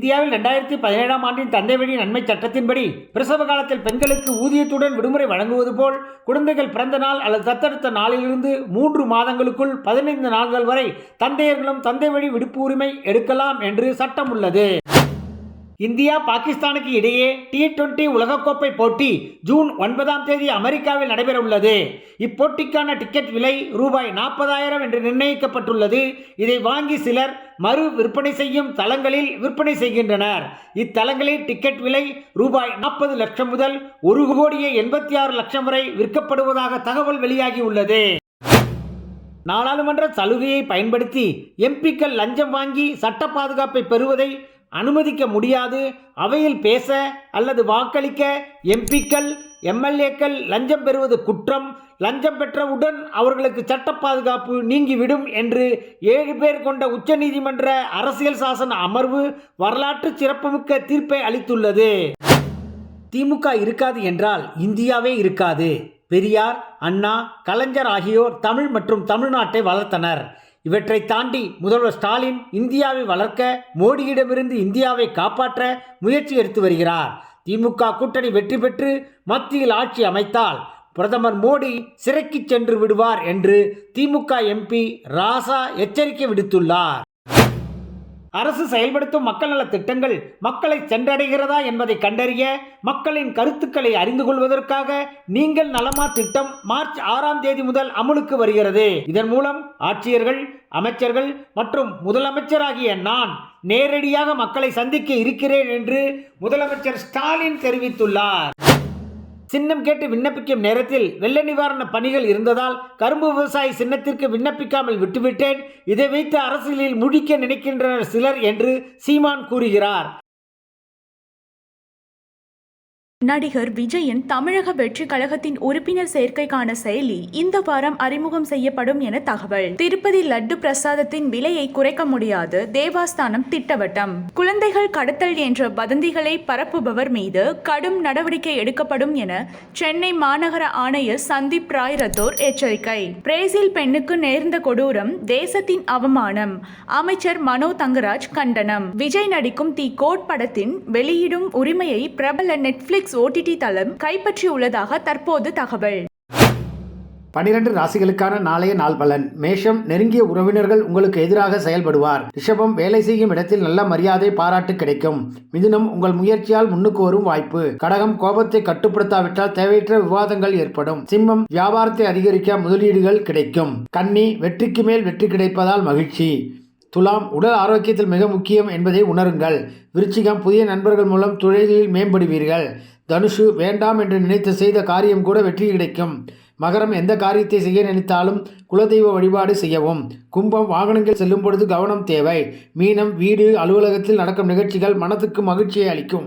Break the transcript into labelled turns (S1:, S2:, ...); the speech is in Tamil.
S1: இந்தியாவில் ரெண்டாயிரத்தி பதினேழாம் ஆண்டின் தந்தை வழி நன்மை சட்டத்தின்படி பிரசவ காலத்தில் பெண்களுக்கு ஊதியத்துடன் விடுமுறை வழங்குவது போல் குழந்தைகள் பிறந்த நாள் அல்லது தத்தெடுத்த நாளிலிருந்து மூன்று மாதங்களுக்குள் பதினைந்து நாள்கள் வரை தந்தையர்களும் தந்தை வழி விடுப்பு உரிமை எடுக்கலாம் என்று சட்டம் உள்ளது. இந்தியா பாகிஸ்தானுக்கு இடையே டி டுவெண்டி உலகக்கோப்பை போட்டி ஜூன் ஒன்பதாம் தேதி அமெரிக்காவில் நடைபெறவுள்ளது. இப்போட்டிக்கான டிக்கெட் விலை ரூபாய் நாற்பதாயிரம் என்று நிர்ணயிக்கப்பட்டுள்ளது. இதை வாங்கி சிலர் மறு விற்பனை செய்யும் தளங்களில் விற்பனை செய்கின்றனர். இத்தலங்களில் டிக்கெட் விலை ரூபாய் நாற்பது லட்சம் முதல் ஒரு கோடியே எண்பத்தி ஆறு லட்சம் வரை விற்கப்படுவதாக தகவல் வெளியாகியுள்ளது. நாடாளுமன்ற சலுகையை பயன்படுத்தி எம்பிக்கள் லஞ்சம் வாங்கி சட்ட பாதுகாப்பை பெறுவதை அனுமதிக்க முடியாது. அவையில் பேச அல்லது வாக்களிக்க எம்பிக்கள் எம்எல்ஏக்கள் லஞ்சம் பெறுவது குற்றம். லஞ்சம் பெற்றவுடன் அவர்களுக்கு சட்ட பாதுகாப்பு நீங்கிவிடும் என்று ஏழு பேர் கொண்ட உச்சநீதிமன்ற அரசியல் சாசன அமர்வு வரலாற்று சிறப்புமிக்க தீர்ப்பை அளித்துள்ளது. திமுக இருக்காது என்றால் இந்தியாவே இருக்காது. பெரியார் அண்ணா கலைஞர் ஆகியோர் தமிழ் மற்றும் தமிழ்நாட்டை வளர்த்தனர். இவற்றை தாண்டி முதல்வர் ஸ்டாலின் இந்தியாவை வளர்க்க மோடியிடமிருந்து இந்தியாவை காப்பாற்ற முயற்சி எடுத்து வருகிறார். திமுக கூட்டணி வெற்றி பெற்று மத்தியில் ஆட்சி அமைத்தால் பிரதமர் மோடி சிறைக்கு சென்று விடுவார் என்று திமுக எம்பி ராசா எச்சரிக்கை விடுத்துள்ளார். அரசு செயல்படுத்தும் மக்கள் நலத் திட்டங்கள் மக்களை சென்றடைகிறதா என்பதை கண்டறிய மக்களின் கருத்துக்களை அறிந்து கொள்வதற்காக நீங்கள் நலமா திட்டம் மார்ச் ஆறாம் தேதி முதல் அமலுக்கு வருகிறது. இதன் மூலம் ஆட்சியர்கள் அமைச்சர்கள் மற்றும் முதலமைச்சராகிய நான் நேரடியாக மக்களை சந்திக்க இருக்கிறேன் என்று முதலமைச்சர் ஸ்டாலின் தெரிவித்துள்ளார். சின்னம் கேட்டு விண்ணப்பிக்கும் நேரத்தில் வெள்ள நிவாரண பணிகள் இருந்ததால் கரும்பு விவசாயி சின்னத்திற்கு விண்ணப்பிக்காமல் விட்டுவிட்டேன். இதை வைத்து அரசியலில் முடிக்க நினைக்கின்றனர் சிலர் என்று சீமான் கூறுகிறார்.
S2: நடிகர் விஜயின் தமிழக வெற்றி கழகத்தின் உறுப்பினர் சேர்க்கைக்கான செயலி இந்த வாரம் அறிமுகம் செய்யப்படும் என தகவல். திருப்பதி லட்டு பிரசாதத்தின் விலையை குறைக்க முடியாது தேவாஸ்தானம் திட்டவட்டம். குழந்தைகள் கடத்தல் என்ற வதந்திகளை பரப்புபவர் மீது கடும் நடவடிக்கை எடுக்கப்படும் என சென்னை மாநகர ஆணையர் சந்தீப் ராய் ரத்தோர் எச்சரிக்கை. பிரேசில் பெண்ணுக்கு நேர்ந்த கொடூரம் தேசத்தின் அவமானம் அமைச்சர் மனோ தங்கராஜ் கண்டனம். விஜய் நடிக்கும் தி கோட் படத்தின் வெளியிடும் உரிமையை பிரபல நெட்ஃபிளிக்ஸ் ஓடிடி தளம் கைப்பற்றியுள்ளதாக தற்போது தகவல்.
S1: பனிரெண்டு ராசிகளுக்கான நாளைய நாள் பலன். மேஷம் நெருங்கிய உறவினர்கள் உங்களுக்கு எதிராக செயல்படுவார். ரிஷபம் வேலை செய்யும் இடத்தில் நல்ல மரியாதை பாராட்டு கிடைக்கும். மிதுனம் உங்கள் முயற்சியால் முன்னுக்கு வரும் வாய்ப்பு. கடகம் கோபத்தை கட்டுப்படுத்தாவிட்டால் தேவையற்ற விவாதங்கள் ஏற்படும். சிம்மம் வியாபாரத்தை அதிகரிக்க முதலீடுகள் கிடைக்கும். கன்னி வெற்றிக்கு மேல் வெற்றி கிடைப்பதால் மகிழ்ச்சி. துலாம் உடல் ஆரோக்கியத்தில் மிக முக்கியம் என்பதை உணருங்கள். விருச்சிகம் புதிய நண்பர்கள் மூலம் தொழிலில் மேம்படுவீர்கள். தனுஷு வேண்டாம் என்று நினைத்து செய்த காரியம் கூட வெற்றி கிடைக்கும். மகரம் எந்த காரியத்தை செய்ய நினைத்தாலும் குலதெய்வ வழிபாடு செய்யவும். கும்பம் வாகனங்கள் செல்லும் பொழுது கவனம் தேவை. மீனம் வீடு அலுவலகத்தில் நடக்கும் நிகழ்ச்சிகள் மனத்துக்கு மகிழ்ச்சியை அளிக்கும்.